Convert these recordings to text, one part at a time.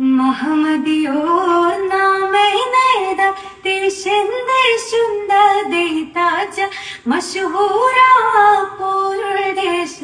महमदियो नामैनैदा देशेन्दे शुन्द देता च मशहूरा पूर्णदेश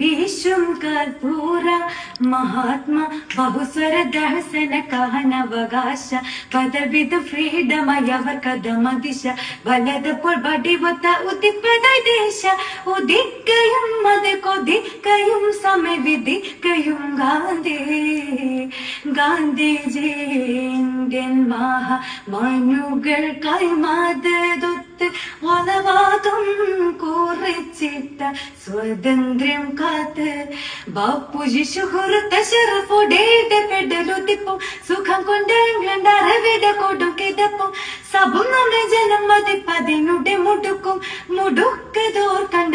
देशं कर्पूरा महात्मा बहुसर बहु स्वर दहनवश पदविध्रीडमय कदमदिश बलदपुर्डिव उदिश उदिकं അത് കൊതിക്കയും സമവിധിക്കയും ഗാന്ധി. ഗാന്ധിജി ഇന്ത്യൻ മഹാ മനുകൾക്കായി മതതൊത്ത് ഒലവാദം കുറിച്ചിട്ട സ്വാതന്ത്ര്യം കാത്ത്. ബാപ്പുജി സുഹൃത്ത ഷെറഫോടേടെ പെടലുതിപ്പും സുഖം കൊണ്ട് ഇംഗ്ലണ്ട് അറവിട കൊടും നമ്മുടെ ജനം മതിപ്പതിനുടെ മുടുക്കും മുടുക്കതോർ കണ്ട